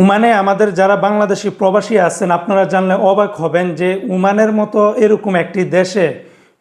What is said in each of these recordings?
উমানে আমাদের যারা বাংলাদেশি প্রবাসী আছেন, আপনারা জানলে অবাক হবেন যে উমানের মতো এরকম একটি দেশে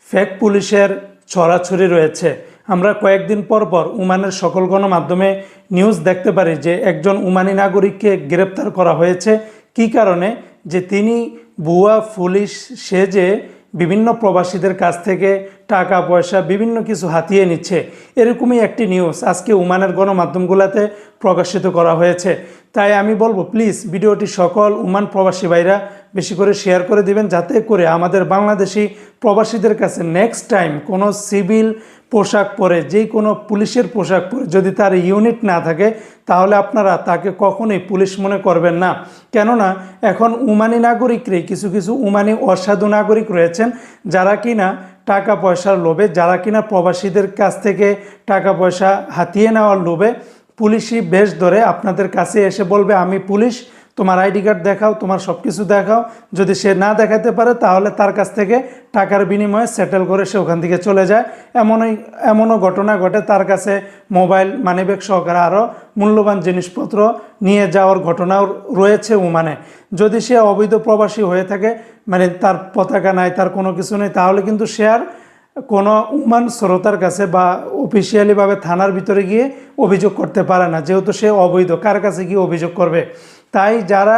ফেক পুলিশের ছড়াছড়ি রয়েছে। আমরা কয়েকদিন পর পর উমানের সকল গণমাধ্যমে নিউজ দেখতে পারি যে একজন উমানি নাগরিককে গ্রেপ্তার করা হয়েছে। কী কারণে? যে তিনি ভুয়া পুলিশ সেজে বিভিন্ন প্রবাসীদের কাছ থেকে টাকা পয়সা বিভিন্ন কিছু হাতিয়ে নিচ্ছে। এরকমই একটি নিউজ আজকে উমানের গণমাধ্যমগুলোতে প্রকাশিত করা হয়েছে। তাই আমি বলব প্লিজ ভিডিওটি সকল উমান প্রবাসী ভাইরা বেশি করে শেয়ার করে দিবেন, যাতে করে আমাদের বাংলাদেশি প্রবাসীদের কাছে নেক্সট টাইম কোনো সিভিল পোশাক পরে যে কোনো পুলিশের পোশাক পরে যদি তার ইউনিট না থাকে, তাহলে আপনারা তাকে কখনোই পুলিশ মনে করবেন না। কেননা, এখন উমানি নাগরিকরে কিছু কিছু উমানি অসাধু নাগরিক রয়েছেন, যারা কিনা টাকা পয়সার লোভে, যারা কিনা প্রবাসীদের কাছ থেকে টাকা পয়সা হাতিয়ে নেওয়ার লোভে পুলিশি বেশ ধরে আপনাদের কাছে এসে বলবে, আমি পুলিশ তোমার আইডি কার্ড দেখাও, তোমার সব কিছু দেখাও। যদি সে না দেখাতে পারে, তাহলে তার কাছ থেকে টাকার বিনিময়ে সেটেল করে সে ওখান থেকে চলে যায়। এমনই, এমনও ঘটনা ঘটে। তার কাছে মোবাইল মানিব্যাগ সহকারে আরও মূল্যবান জিনিসপত্র নিয়ে যাওয়ার ঘটনাও রয়েছে উমানে। যদি সে অবৈধ প্রবাসী হয়ে থাকে মানে তার পতাকা নাই, তার কোনো কিছু নেই, তাহলে কিন্তু সে আর কোনো উমান শ্রোতার কাছে বা অফিসিয়ালিভাবে থানার ভিতরে গিয়ে অভিযোগ করতে পারে না। যেহেতু সে অবৈধ, কার কাছে গিয়ে অভিযোগ করবে? তাই যারা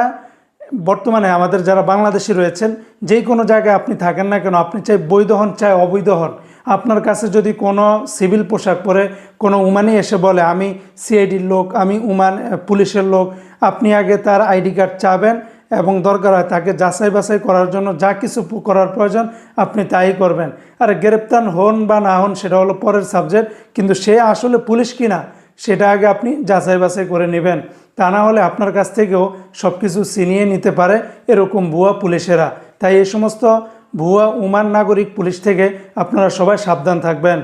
বর্তমানে আমাদের যারা বাংলাদেশি রয়েছেন, যেই কোনো জায়গায় আপনি থাকেন না কেন, আপনি চাই বৈধ হন, চাই অবৈধ হন। আপনার কাছে যদি কোনো সিভিল পোশাক পরে কোনো উমানি এসে বলে, আমি সিআইডির লোক, আমি উমান পুলিশের লোক, আপনি আগে তার আইডি কার্ড চাবেন এবং দরকার হয় তাকে যাচাই বাছাই করার জন্য যা কিছু করার প্রয়োজন, আপনি তাই করবেন। আর গ্রেপ্তার হন বা না হন, সেটা হলো পরের সাবজেক্ট, কিন্তু সে আসলে পুলিশ কিনা, সেটা আগে আপনি যাচাই বাছাই করে নেবেন। তা না হলে আপনার কাছ থেকেও সব কিছু ছিনিয়ে নিতে পারে এরকম ভুয়া পুলিশেরা। তাই এই সমস্ত ভুয়া উমান নাগরিক পুলিশ থেকে আপনারা সবাই সাবধান থাকবেন।